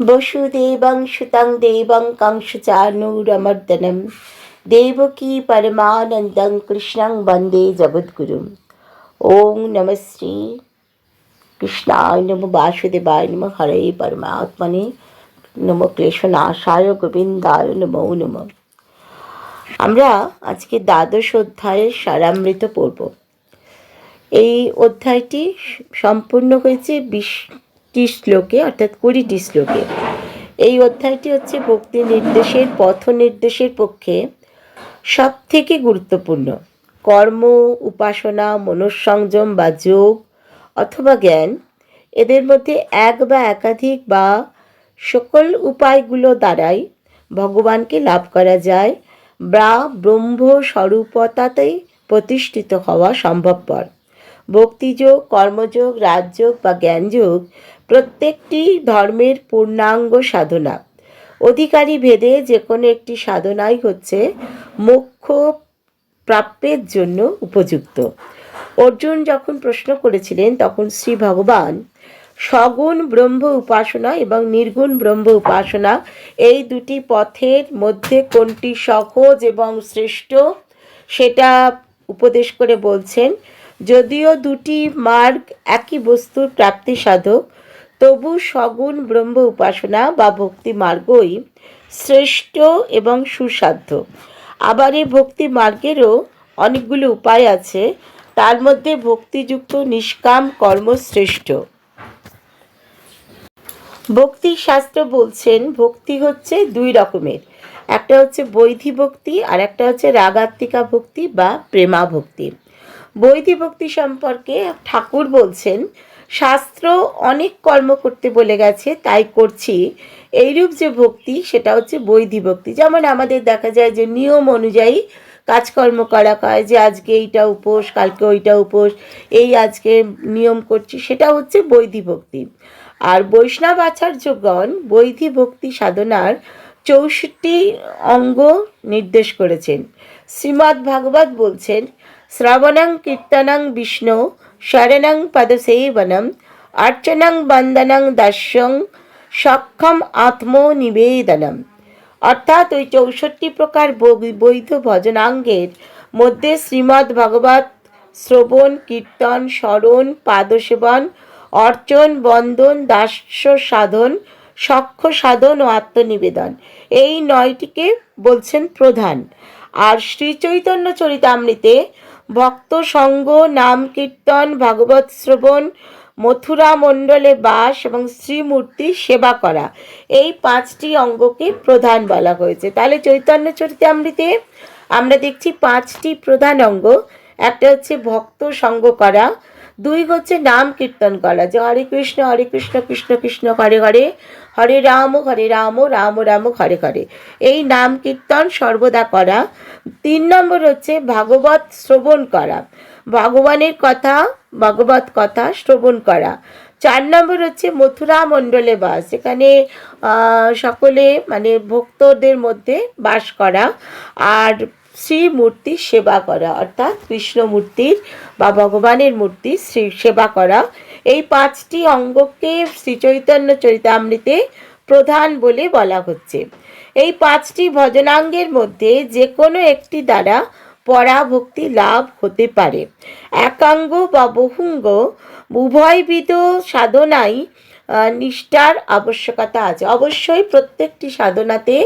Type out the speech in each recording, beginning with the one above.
বসুদেবং সুতং দেবং কংসচানুরমর্দনম দেবকী পরমানন্দং কৃষ্ণং বন্দে জগদ্গুরুম ওং নমশ্রী কৃষ্ণায় নম বাসুদেবায় নম হরে পরমাত্মনে নম ক্লেশনাশায় গোবিন্দায় নমো নম আমরা আজকে দ্বাদশ অধ্যায়ের সারামৃত পড়ব। এই অধ্যায়টি সম্পূর্ণ হয়েছে বিশটি শ্লোকে, অর্থাৎ কুড়িটি শ্লোকে। এই অধ্যায়টি হচ্ছে ভক্তি নির্দেশের, পথ নির্দেশের পক্ষে সব থেকে গুরুত্বপূর্ণ। কর্ম, উপাসনা, মনঃসংযম বা যোগ অথবা জ্ঞান, এদের মধ্যে এক বা একাধিক বা সকল উপায়গুলো দ্বারাই ভগবানকে লাভ করা যায়, বা ব্রহ্ম স্বরূপতাতেই প্রতিষ্ঠিত হওয়া সম্ভবপর। ভক্তিযোগ, কর্মযোগ, রাজযোগ বা জ্ঞানযোগ প্রত্যেকটি ধর্মের পূর্ণাঙ্গ সাধনা। অধিকারী ভেদে যে কোনো একটি সাধনাই হচ্ছে মোক্ষ প্রাপ্যের জন্য উপযুক্ত। অর্জুন যখন প্রশ্ন করেছিলেন, তখন শ্রী ভগবান সগুণ ব্রহ্ম উপাসনা এবং নির্গুণ ব্রহ্ম উপাসনা এই দুটি পথের মধ্যে কোনটি সহজ এবং শ্রেষ্ঠ সেটা উপদেশ করে বলছেন, যদিও দুটি মার্গ একই বস্তুর প্রাপ্তি সাধক তবু সগুণ ব্রহ্ম উপাসনা বা ভক্তি মার্গই শ্রেষ্ঠ এবং সুসাধ্য। আবার এই ভক্তি মার্গেরও অনেকগুলো উপায় আছে, তার মধ্যে ভক্তিযুক্ত নিষ্কাম কর্ম শ্রেষ্ঠ। ভক্তি শাস্ত্র বলছেন, ভক্তি হচ্ছে দুই রকমের। একটা হচ্ছে বৈধি ভক্তি, আর একটা হচ্ছে রাগাত্মিকা ভক্তি বা প্রেমা ভক্তি। বৈধি ভক্তি সম্পর্কে ঠাকুর বলছেন শাস্ত্র অনেক কর্ম করতে বলে গেছে, তাই করছি। এইরূপ যে ভক্তি, সেটা হচ্ছে বৈধি ভক্তি। যেমন আমাদের দেখা যায় যে নিয়ম অনুযায়ী কাজকর্ম করা হয়, যে আজকে এইটা উপোস, কালকে ওইটা উপোস, এই আজকে নিয়ম করছি, সেটা হচ্ছে বৈধি ভক্তি। আর বৈষ্ণব আচার্যগণ বৈধি ভক্তি সাধনার চৌষট্টি অঙ্গ নির্দেশ করেছেন। শ্রীমদ্ ভাগবত বলছেন, শ্রাবণাং কীর্তনাং বিষ্ণু শরণং পদসেবনম অর্চনং বন্দনং দর্শং সক্ষম আত্মনিবেদনম অর্থাৎ ওই চৌষট্টি প্রকার বৈধ ভজনাঙ্গের মধ্যে শ্রীমদ্ ভাগবত শ্রবণ, কীর্তন, স্মরণ, পাদসেবন, অর্চন, বন্দন, দাস্য সাধন সক্ষ সাধন ও আত্মনিবেদন। এই নয়টিকে বলছেন প্রধান। আর শ্রী চৈতন্য চরিতামৃতে ভক্ত সঙ্গ নাম কীর্তন, ভাগবত শ্রবণ, মথুরা মণ্ডলে বাস এবং শ্রীমূর্তি সেবা করা। এই পাঁচটি অঙ্গকে প্রধান বলা হয়েছে। তাহলে চৈতন্য চরিতামৃতে আমরা দেখছি পাঁচটি প্রধান অঙ্গ। একটা হচ্ছে ভক্ত সঙ্গ করা, দুই হচ্ছে নাম কীর্তন করা, যে হরে কৃষ্ণ হরে কৃষ্ণ কৃষ্ণ কৃষ্ণ, হরে হরে। হরে রাম হরে রাম রাম রাম, হরে হরে। এই নাম কীর্তন সর্বদা করা। তিন নম্বর হচ্ছে ভাগবত শ্রবণ করা। ভগবানের কথা, ভগবত কথা শ্রবণ করা। চার নম্বর হচ্ছে মথুরা মণ্ডলে বাস, যেখানে সকলে মানে ভক্তদের মধ্যে বাস করা। আর শ্রী মূর্তির সেবা করা, অর্থাৎ কৃষ্ণ মূর্তির বা ভগবানের মূর্তি শ্রী সেবা করা। এই পাঁচটি অঙ্গকে শ্রীচৈতন্য চরিতামৃতে প্রধান বলে বলা হচ্ছে। এই পাঁচটি ভজনাঙ্গের মধ্যে যে কোনো একটি দ্বারা পরাভক্তি লাভ হতে পারে। একাঙ্গ বা বহুঙ্গ, উভয়বিধ সাধনাই নিষ্ঠার আবশ্যকতা আছে। অবশ্যই প্রত্যেকটি সাধনাতে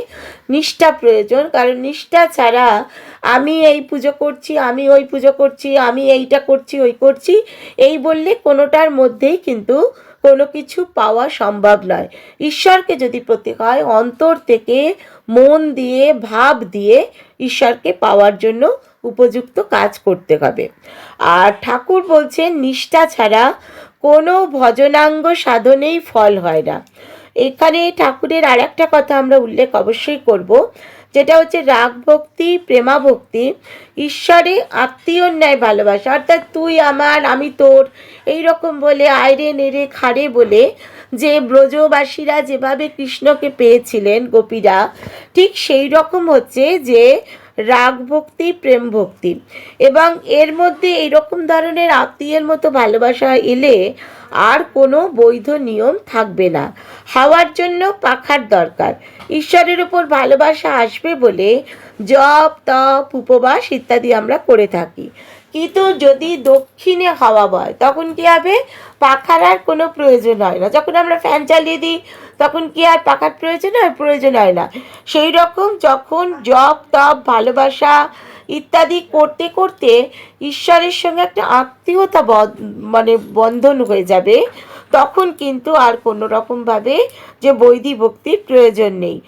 নিষ্ঠা প্রয়োজন, কারণ নিষ্ঠা ছাড়া আমি এই পুজো করছি, আমি ওই পুজো করছি, আমি এইটা করছি, ওই করছি, এই বললে কোনোটার মধ্যেই কিন্তু কোনো কিছু পাওয়া সম্ভব নয়। ঈশ্বরকে যদি প্রতীক হয়, অন্তর থেকে মন দিয়ে, ভাব দিয়ে ঈশ্বরকে পাওয়ার জন্য উপযুক্ত কাজ করতে হবে। আর ঠাকুর বলছেন, নিষ্ঠা ছাড়া কোনো ভজনাঙ্গ সাধনেই ফল হয় না। এখানে ঠাকুরের আর একটা কথা আমরা উল্লেখ অবশ্যই করব, যেটা হচ্ছে রাগ ভক্তি, প্রেমা ভক্তি, ঈশ্বরে আত্মীয় ন্যায় ভালোবাসা। অর্থাৎ তুই আমার, আমি তোর, এই রকম বলে আয়রে নেড়ে খাড়ে বলে যে ব্রজবাসীরা যেভাবে কৃষ্ণকে পেয়েছিলেন গোপীরা, ঠিক সেই রকম হচ্ছে যে রাগ ভক্তি প্রেম ভক্তি এবং এর মধ্যে এরকম ধরনের আত্মীয়ের মতো ভালোবাসা এলে আর কোনো বৈধ নিয়ম থাকবে না। হাওয়ার জন্য পাখার দরকার। ঈশ্বরের উপর ভালোবাসা আসবে বলে জপ, তপ, উপবাস ইত্যাদি আমরা করে থাকি। কিন্তু যদি দক্ষিণে হাওয়া বয়, তখন কি হবে? পাখার আর কোনো প্রয়োজন হয় না। যখন আমরা ফ্যান চালিয়ে দিই, তখন কি আর পাখার প্রয়োজন হয়? প্রয়োজন হয় না। সেই রকম যখন জপ তপ ভালোবাসা ইত্যাদি করতে করতে ঈশ্বরের সঙ্গে একটা আত্মীয়তা মানে বন্ধন হয়ে যাবে, তখন কিন্তু আর কোনো রকমভাবে যে বৈধি ভক্তির প্রয়োজন নেই।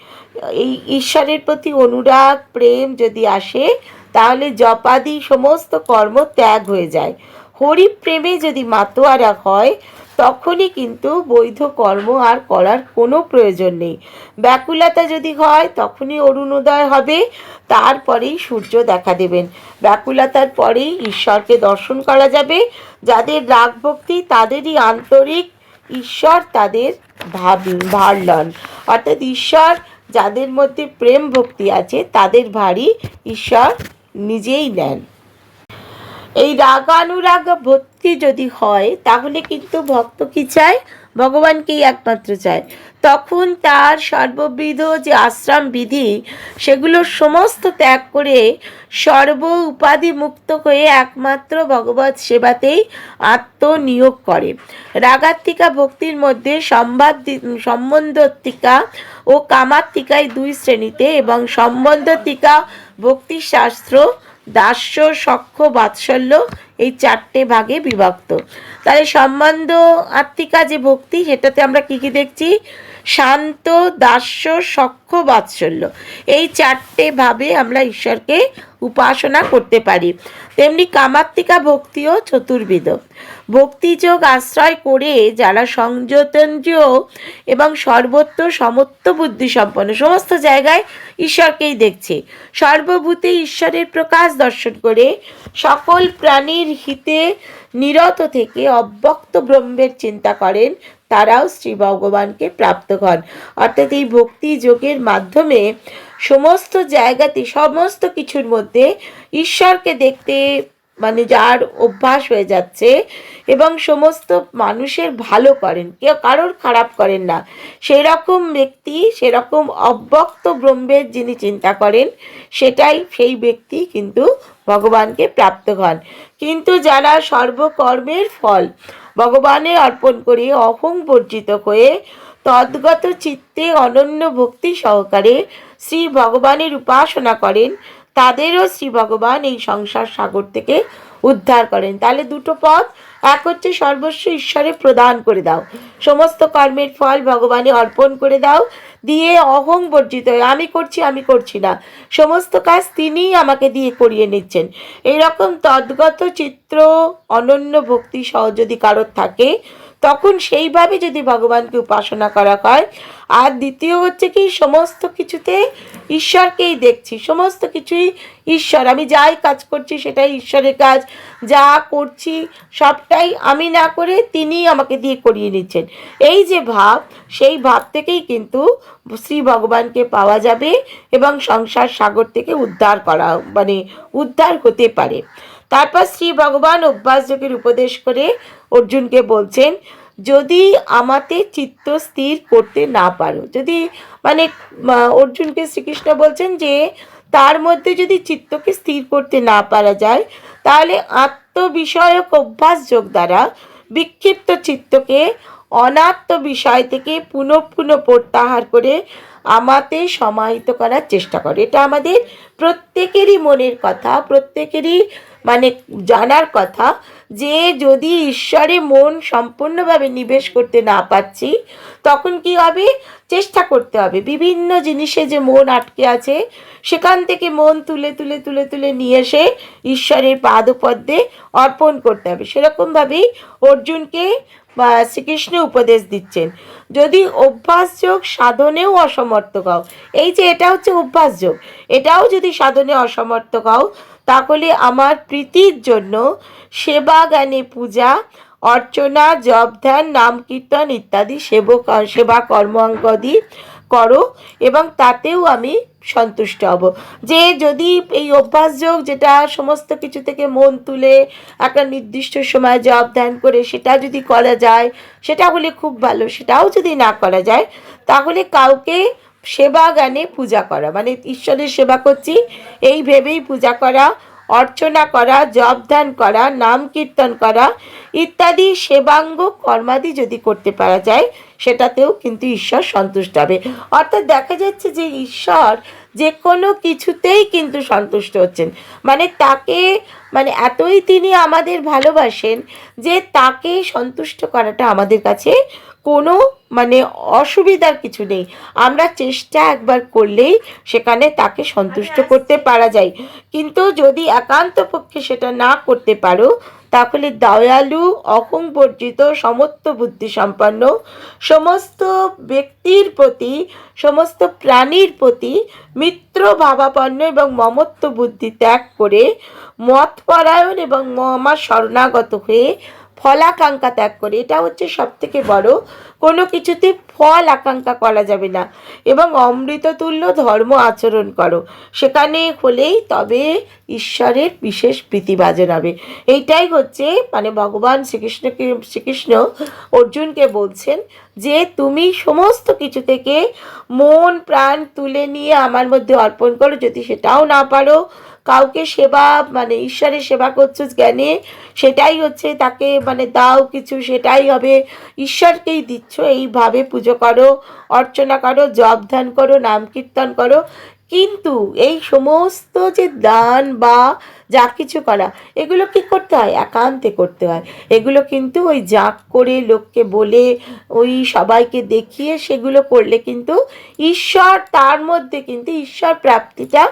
এই ঈশ্বরের প্রতি অনুরাগ, প্রেম যদি আসে তাহলে জপাদি সমস্ত কর্ম ত্যাগ হয়ে যায়। হরি প্রেমে যদি মাতোয়ারা হয়, তখনই কিন্তু বৈধ কর্ম আর করার কোনো প্রয়োজন নেই। ব্যাকুলতা যদি হয়, তখনই অরুণোদয় হবে, তারপরেই সূর্য দেখা দেবেন। ব্যাকুলতার পরেই ঈশ্বরকে দর্শন করা যাবে। যাদের রাগ ভক্তি, তাদেরই আন্তরিক ঈশ্বর তাদের ভাব ভার অর্থাৎ ঈশ্বর যাদের মধ্যে প্রেম ভক্তি আছে, তাদের ভারী ঈশ্বর নিজেই নেন। এই রাগানুরাগ ভক্তি যদি হয়, তাহলে কিন্তু ভক্ত কি চায়? ভগবানকেই একমাত্র চায়। তখন তার সর্ববিধ যে আশ্রম বিধি, সেগুলো সমস্ত ত্যাগ করে সর্ব উপাধি মুক্ত হয়ে একমাত্র ভগবত সেবাতেই আত্মনিয়োগ করে। রাগাত্মিকা ভক্তির মধ্যে সম্বাদ সম্বন্ধত্বিকা ও কামাত্মিকায় দুই শ্রেণীতে এবং সম্বন্ধত্বিকা ভক্তিশাস্ত্র, দাস্য সক্ষ বাৎসল্য এই চারটে ভাগে বিভক্ত। তাহলে সম্বন্ধ আত্মিকা যে ভক্তি, সেটাতে আমরা কি কি দেখছি? শান্ত, দাস্য সখ্য বাৎসল্য। এই চারটে ভাবে আমরা ঈশ্বরকে উপাসনা করতে পারি। তেমনি কামাত্মিকা ভক্তিও চতুর্বিধ। ভক্তিযোগ আশ্রয় করে যারা সংযতেন্দ্রীয় এবং সর্বত্র সমত্ব বুদ্ধি সম্পন্ন সমস্ত জায়গায় ঈশ্বরকেই দেখছে। সর্বভূতে ঈশ্বরের প্রকাশ দর্শন করে সকল প্রাণীর হিতে নিরত থেকে অব্যক্ত ব্রহ্মের চিন্তা করেন। তারাও শ্রী ভগবানকে প্রাপ্ত হন। অর্থাৎ এই ভক্তি যোগের মাধ্যমে সমস্ত জায়গাতে, সমস্ত কিছুর মধ্যে ঈশ্বরকে দেখতে মানে যার অভ্যাস হয়ে যাচ্ছে এবং সমস্ত মানুষের ভালো করেন, কেউ কারোর খারাপ করেন না। সেরকম ব্যক্তি, সেরকম অব্যক্ত ব্রহ্মের যিনি চিন্তা করেন, সেটাই সেই ব্যক্তি কিন্তু ভগবানকে প্রাপ্ত হন। কিন্তু যারা সর্বকর্মের ফল ভগবানে অর্পণ করে অহং বর্জিত হয়ে তদ্গত চিত্তে অনন্য ভক্তি সহকারে শ্রী ভগবানের উপাসনা করেন, তাদেরও শ্রী ভগবান এই সংসার সাগর থেকে উদ্ধার করেন। তাহলে দুটো পথ এক হচ্ছে সর্বস্ব ঈশ্বরে প্রদান করে দাও। সমস্ত কর্মের ফল ভগবানে অর্পণ করে দাও। দিয়ে অহং বর্জিত হয়ে, আমি করছি আমি করছি না। সমস্ত কাজ তিনিই আমাকে দিয়ে করিয়ে নিচ্ছেন। এইরকম তদ্গত চিত্র, অনন্য ভক্তি সহ যদি কারোর থাকে তখন সেইভাবে যদি ভগবানকে উপাসনা করা হয়, আর দ্বিতীয় হচ্ছে কি, সমস্ত কিছুতে ঈশ্বরকেই দেখছি, সমস্ত কিছুই ঈশ্বর। আমি যাই কাজ করছি সেটাই ঈশ্বরের কাজ, যা করছি সবটাই আমি না করে তিনি আমাকে দিয়ে করিয়ে নিচ্ছেন। এই যে ভাব, সেই ভাব থেকেই কিন্তু শ্রী ভগবানকে পাওয়া যাবে এবং সংসার সাগর থেকে উদ্ধার করা মানে উদ্ধার হতে পারে। তারপর শ্রী ভগবান অভ্যাস যোগের উপদেশ করে অর্জুনকে বলছেন, যদি আমাতে চিত্ত স্থির করতে না পারো, যদি মানে অর্জুনকে শ্রীকৃষ্ণ বলছেন যে, তার মধ্যে যদি চিত্তকে স্থির করতে না পারা যায়, তাহলে আত্মবিষয়ক অভ্যাস যোগ দ্বারা বিক্ষিপ্ত চিত্তকে অনাত্ম বিষয় থেকে পুনঃ পুনঃ প্রত্যাহার করে আমাতে সমাহিত করার চেষ্টা করে। এটা আমাদের প্রত্যেকেরই মনের কথা, প্রত্যেকেরই মানে জানার কথা যে যদি ঈশ্বরে মন সম্পূর্ণভাবে নিবেশ করতে না পারছি, তখন কি হবে? চেষ্টা করতে হবে। বিভিন্ন জিনিসে যে মন আটকে আছে, সেখান থেকে মন তুলে তুলে তুলে তুলে নিয়ে এসে ঈশ্বরের পাদপদ্মে অর্পণ করতে হবে। সেরকমভাবেই অর্জুনকে, বা শ্রীকৃষ্ণ উপদেশ দিচ্ছেন। যদি অভ্যাস যোগ সাধনেও অসমর্থ হও, এই যে এটা হচ্ছে অভ্যাস যোগ, এটাও যদি সাধনে অসমর্থ হও তাহলে আমার প্রীতির জন্য সেবা জ্ঞানে পূজা, অর্চনা জপ ধ্যান নাম কীর্তন ইত্যাদি সেবক, সেবা কর্মাঙ্গদি করো এবং তাতেও আমি সন্তুষ্ট হব। যে যদি এই অভ্যাস যোগ যেটা সমস্ত কিছু থেকে মন তুলে একটা নির্দিষ্ট সময় জব ধ্যান করে সেটা যদি করা যায়, সেটা হলে খুব ভালো, সেটাও যদি না করা যায়, তাহলে কাউকে সেবা জ্ঞানে পূজা করা। মানে ঈশ্বরের সেবা করছি, এই ভেবেই পূজা করা, অর্চনা করা, জপ ধ্যান করা, নাম কীর্তন করা ইত্যাদি সেবাঙ্গ কর্মাদি যদি করতে পারা যায়, সেটাতেও কিন্তু ঈশ্বর সন্তুষ্ট হবে। অর্থাৎ দেখা যাচ্ছে যে ঈশ্বর যে কোনো কিছুতেই কিন্তু সন্তুষ্ট হচ্ছেন। মানে তাকে মানে এতই তিনি আমাদের ভালোবাসেন যে তাকে সন্তুষ্ট করাটা আমাদের কাছে কোনো মানে অসুবিধার কিছু নেই। আমরা চেষ্টা একবার করলেই সেখানে তাকে সন্তুষ্ট করতে পারা যায়। কিন্তু যদি একান্ত পক্ষে সেটা না করতে পারো তাহলে দয়ালু অহংবর্জিত সমস্ত বুদ্ধি সম্পন্ন সমস্ত ব্যক্তির প্রতি সমস্ত প্রাণীর প্রতি মিত্র ভাবাপন্ন এবং মমত্ব বুদ্ধি ত্যাগ করে মতপরায়ণ এবং মহামা শরণাগত হয়ে ফলাকাঙ্ক্ষা ত্যাগ করে। এটা হচ্ছে সব থেকে বড়। কোনো কিছুতে ফল আকাঙ্ক্ষা করা যাবে না। এবং অমৃততুল্য ধর্ম আচরণ করো। সেখানে হলেই তবে ঈশ্বরের বিশেষ প্রীতিভাজন হবে। এইটাই হচ্ছে মানে ভগবান শ্রীকৃষ্ণকে শ্রীকৃষ্ণ অর্জুনকে বলছেন যে, তুমি সমস্ত কিছু থেকে মন, প্রাণ তুলে নিয়ে আমার মধ্যে অর্পণ করো। যদি সেটাও না পারো কাউকে সেবা মানে ঈশ্বরের সেবা করছ জ্ঞানে, সেটাই হচ্ছে তাকে মানে দাও কিছু, সেটাই হবে। ঈশ্বরকেই দিচ্ছ, এইভাবে পুজো করো, অর্চনা করো, জপ ধ্যান করো, নাম কীর্তন করো। কিন্তু এই সমস্ত যে দান বা যা কিছু করা, এগুলো কি করতে হয়? একান্তে করতে হয়। এগুলো কিন্তু ওই জাঁক করে লোককে বলে, ওই সবাইকে দেখিয়ে সেগুলো করলে কিন্তু ঈশ্বর, তার মধ্যে কিন্তু ঈশ্বর প্রাপ্তিটা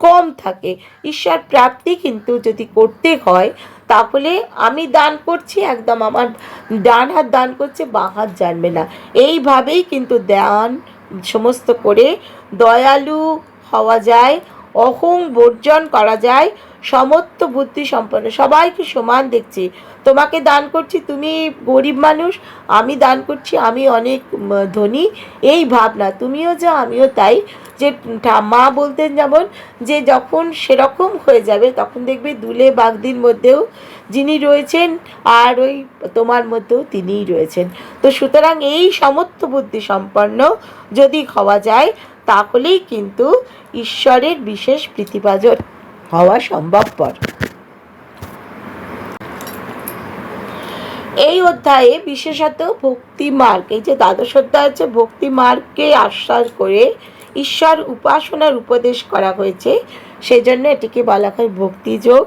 কম থাকে। ঈশ্বর প্রাপ্তি কিন্তু যদি করতে হয়, তাহলে আমি দান করছি, একদম আমার ডান হাত দান করছে, বাঁ হাত জানবে না। এইভাবেই কিন্তু দান সমস্ত করে দয়ালু হওয়া যায়, অহং বর্জন করা যায়, সমত্ব বুদ্ধি সম্পন্ন। সবাইকে সমান দেখছি। তোমাকে দান করছি, তুমি গরিব মানুষ, আমি দান করছি, আমি অনেক ধনী, এই ভাবনা। তুমিও যা আমিও তাই। যে মা বলতেন যেমন, যে যখন সেরকম হয়ে যাবে, তখন দেখবে দুলে বাগদির মধ্যেও যিনি রয়েছেন, আর ওই তোমার মধ্যেও তিনিই রয়েছেন। তো সুতরাং এই সমত্ব বুদ্ধি সম্পন্ন যদি হওয়া যায়, তাহলেই কিন্তু ঈশ্বরের বিশেষ প্রীতিভাজন হওয়া সম্ভবপর। এই অধ্যায়ে বিশেষত ভক্তি মার্গ, এই যে দ্বাদশ অধ্যায় হচ্ছে ভক্তি মার্গকে আশ্বাস করে ঈশ্বর উপাসনার উপদেশ করা হয়েছে, সেজন্য এটিকে বলা হয় ভক্তিযোগ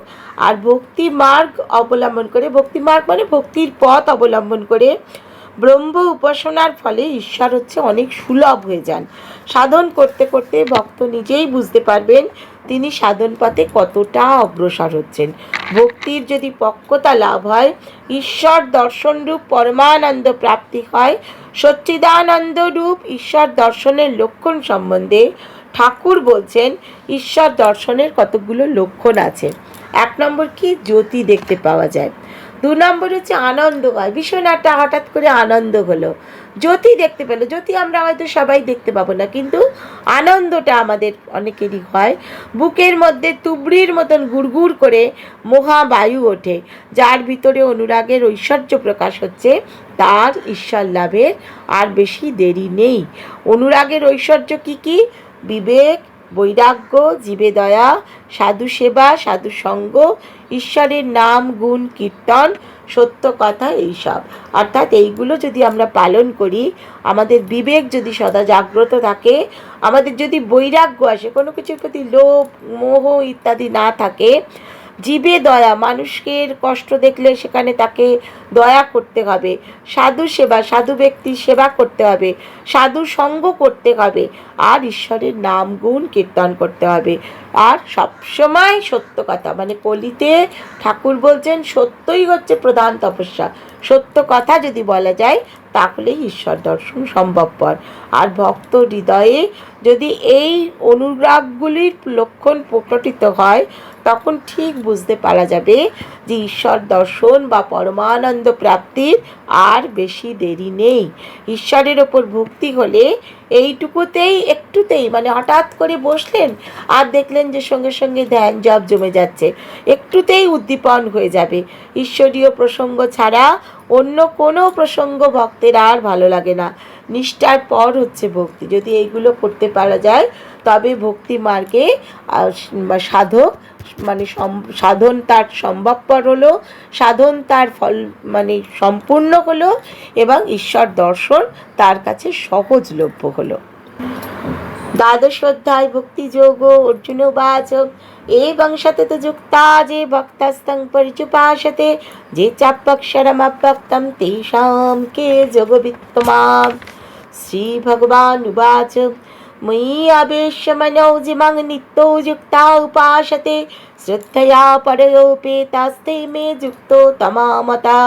আর ভক্তি মার্গ অবলম্বন করে, ভক্তি মার্গ মানে ভক্তির পথ অবলম্বন করে ব্রহ্ম উপাসনার ফলে ঈশ্বর হচ্ছে অনেক সুলভ হয়ে যান। সাধন করতে করতে ভক্ত নিজেই বুঝতে পারবেন তিনি সাধন পথে কতটা অগ্রসর হচ্ছেন। ভক্তির যদি পক্কতা লাভ হয়, ঈশ্বর দর্শনরূপ পরমানন্দ প্রাপ্তি হয়। সচ্চিদানন্দ রূপ ঈশ্বর দর্শনের লক্ষণ সম্বন্ধে ঠাকুর বলছেন, ঈশ্বর দর্শনের কতগুলো লক্ষণ আছে। এক নম্বর কি? জ্যোতি দেখতে পাওয়া যায়। দু নম্বর হচ্ছে আনন্দ হয়। ভীষণ একটা হঠাৎ করে আনন্দ হলো। জ্যোতি দেখতে পেল। জ্যোতি আমরা হয়তো সবাই দেখতে পাবো না, কিন্তু আনন্দটা আমাদের অনেকেরই হয়। বুকের মধ্যে তুবড়ির মতন গুড়গুড় করে মহাবায়ু ওঠে। যার ভিতরে অনুরাগের ঐশ্বর্য প্রকাশ হচ্ছে, তার ঈশ্বর লাভের আর বেশি দেরি নেই। অনুরাগের ঐশ্বর্য কি কি? বিবেক বৈরাগ্য, জীবে দয়া, সাধু সেবা, সাধু সঙ্গ, ঈশ্বরের নাম, গুণ, কীর্তন, সত্য কথা এইসব। অর্থাৎ এইগুলো যদি আমরা পালন করি, আমাদের বিবেক যদি সদা জাগ্রত থাকে, আমাদের যদি বৈরাগ্য আসে, কোনো কিছুর প্রতি লোভ, মোহ ইত্যাদি না থাকে জীবে দয়া, মানুষের কষ্ট দেখলে সেখানে তাকে দয়া করতে হবে। সাধু সেবা, সাধু ব্যক্তির সেবা করতে হবে। সাধু সঙ্গ করতে হবে। আর ঈশ্বরের নাম গুণ কীর্তন করতে হবে। আর সবসময় সত্য কথা। মানে কলিতে ঠাকুর বলছেন, সত্যই হচ্ছে প্রধান তপস্যা। সত্য কথা যদি বলা যায় তাহলে ঈশ্বর দর্শন সম্ভবপর। আর ভক্ত হৃদয়ে যদি এই অনুরাগগুলির লক্ষণ প্রকটিত হয়, তখন ঠিক বুঝতে পারা যাবে যে ঈশ্বর দর্শন বা পরমানন্দ প্রাপ্তির আর বেশি দেরি নেই। ঈশ্বরের ওপর ভক্তি হলে এইটুকুতেই, একটুতেই মানে হঠাৎ করে বসলেন আর দেখলেন যে সঙ্গে সঙ্গে ধ্যান জব জমে যাচ্ছে। একটুতেই উদ্দীপন হয়ে যাবে। ঈশ্বরীয় প্রসঙ্গ ছাড়া অন্য কোনো প্রসঙ্গ ভক্তের আর ভালো লাগে না। নিষ্ঠার পর হচ্ছে ভক্তি। যদি এইগুলো করতে পারা যায়, তবে ভক্তি মার্গে সাধক মানে সাধন তার সম্ভবপর হলো, সাধন তার ফল মানে সম্পূর্ণ হলো এবং ঈশ্বর দর্শন তার কাছে সহজলভ্য হলো। দ্বাদশ অধ্যায় ভক্তিযোগ অর্জুন বাচ एवं शततयुक्ता ये भक्तस्तं परिचुपाशते ये चाप्यक्षरमव्यक्तं तेषां के जगवित्तमां श्रीभगवानुवाच मयि आवेश्य मनो नित्यो युक्ता उपाशते श्रद्धया परयोपेतास्ते मे युक्तो तमामता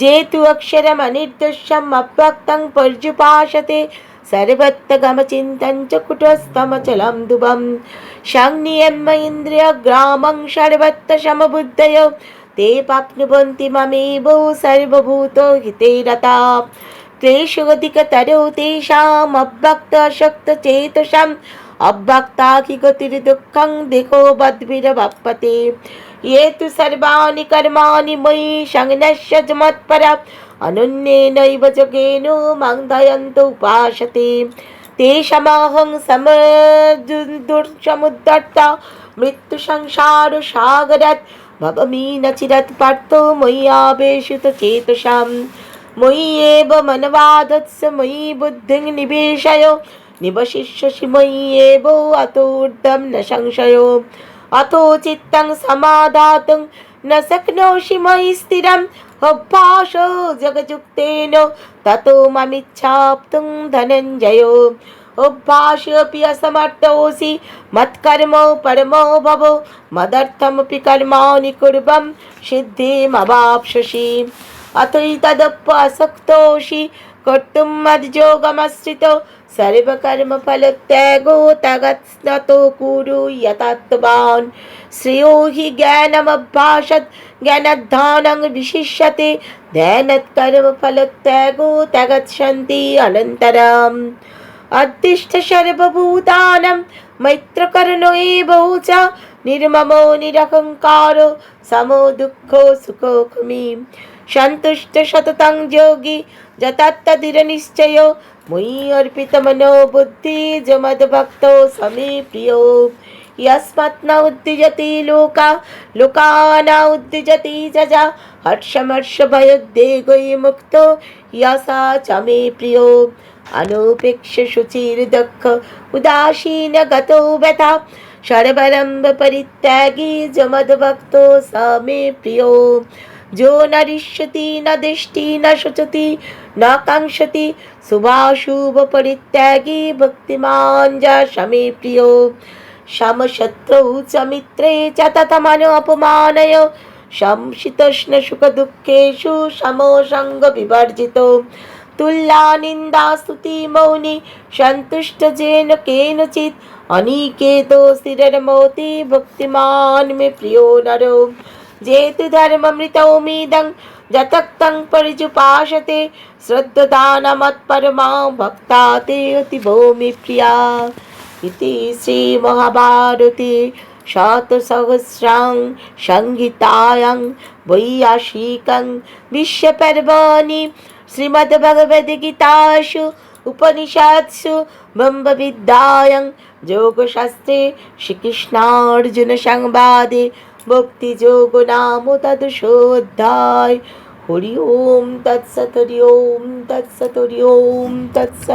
जे तु अक्षरमनिर्दृश्यम् अव्यक्तं पर्युपासते सर्वत्तगमचिन्तं च कुटस्थमचलं दुवं संनियम्य इन्द्रियग्रामं सर्वत्र समबुद्धयो ते प्राप्नुवन्ति ममेव सर्वभूतो हिते रता क्लेशोऽधिकतरो तेषाम् अव्यक्तशक्तचेतसाम् अव्यक्ताखि गतिर्दुःखं दिको बद्भिरवप्पते ये तु सर्वाणि कर्माणि मयि संनश्य অনন্যেনৈব চকেনো মাংধায়ন্ত উপাসতে তেষামাহং সমুদ্রতা মৃত্যু সংসার সাগরাত ভবমি নচিরত পার্থ ময়্যাবেশিত চেতসাম ময়ি এব মনবাদৎস ময়ি বুদ্ধিং নিবেশয় নিবশিষ্যসি ময়ি এব অতোর্ধম ন সংশয় অথো চিত্তং সমাদাতুং ন শক্নোষি ময়ি স্থিরম অভ্যাস জগযুক্তেন তত মামিচ্ছাপ্তুং ধনঞ্জয় অভ্যাসপি অসমর্থোসি মৎকর্ম পরমো ভব মদর্থমপি কর্মাণি কুর্বম সিদ্ধিমবাপ্স্যসি অতৈ তদপ্যসক্তোষি কর্তুম মদ্যোগমশ্রিত সর্বকর্মফলত্যাগো তগৎস্নত কুরু যথাত্মবান শ্রেয়ো হি জ্ঞানমভ্যাসত জ্ঞানধ্যানং বিশিষ্যতে ধ্যানৎকর্মফলত্যাগো তগচ্ছন্তি অনন্তরম। অদ্দিষ্ট সর্বভূতানাং মৈত্রকর্ণ এব চ নির্মমো নিরহংকার, সমো দুঃখ সুখোখমি सुखो खुमी सन्तुष्ट सततं योगी जतत्तदिरनिश्चयो मयि अर्पितमनो बुद्धि जमद्भक्तो समे प्रियो यस्मात् न उद्दिजति लोका लोका न उद्दिजति जजा हर्षमर्षभयोद्वेगै मुक्तो यसा च मे प्रियो अनूपेक्ष शुचिर्दक्ष उदासीन गतो व्यथा सर्वरम्भ परित्यागी जमद्भक्तो स मे प्रियो যো নারিষ্যতি, না দেষ্টি, না শোচতি, না কাঙ্ক্ষতি শুভাশুভ পরিত্যাগী ভক্তিমান যা স্বামী প্রিয়। সমশত্রৌ সমিত্রে চ ততমান অপমানয়। সমশীতোষ্ণ সুখ দুঃখেষু সমসঙ্গ বিবর্জিত। তুল্যা নিন্দা স্তুতি মৌনি, সন্তুষ্ট যেন কেনচিৎ। অনিকেত শিরের মতি ভক্তিমান মে প্রিয় নর যেহেতু ধর্মমৃতৌমিদং যতক্তং পরিজুপাসতে শ্রদ্ধদানমৎপরমা ভক্তা তে অতি ভৌমি প্রিয়া ইতি শ্রীমহাভারতে শতসহস্রাং সংহিতায়াং বৈয়াসিকং বিশ্বপর্বাণি শ্রীমদ্ভগবদ্গীতাসু উপনিষৎসু ব্রহ্মবিদ্যায়ং যোগশাস্ত্রে শ্রীকৃষ্ণার্জুনসংবাদে ভক্তিযোগ নাম তদশোধ্যায় হরি ওম তৎসৎ হরি ওম তৎসৎ হরি ওম তৎস।